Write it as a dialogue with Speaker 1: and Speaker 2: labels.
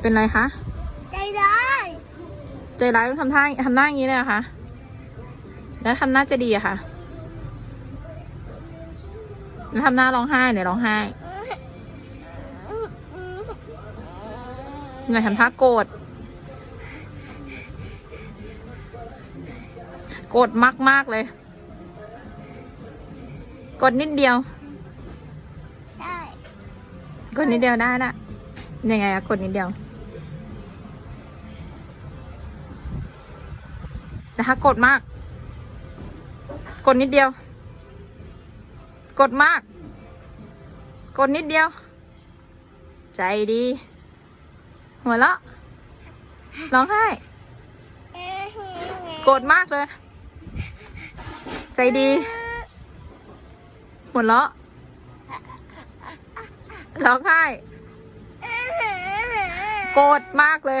Speaker 1: เป็นไรคะ
Speaker 2: ใจร้าย
Speaker 1: ใจร้ายต้องทำท่าทำหน้าอย่างนี้เลยเหรอคะแล้วทำหน้าจะดีอะค่ะ แล้วทำหน้าร้องไห้เนี่ยร้องไห้ไหนทำท่าโกรธ โกรธมากมากๆเลย กดนิดเดียว
Speaker 2: ได้
Speaker 1: กดนิดเดียวได้ละยังไงอะกดนิดเดียว แต่ถ้ากดมาก กดนิดเดียว กดมาก กดนิดเดียว ใจดี หัวเราะร้องไห้กรธมากเลย ใจดีหัวเราะร้องไห้ โกรธมากเลย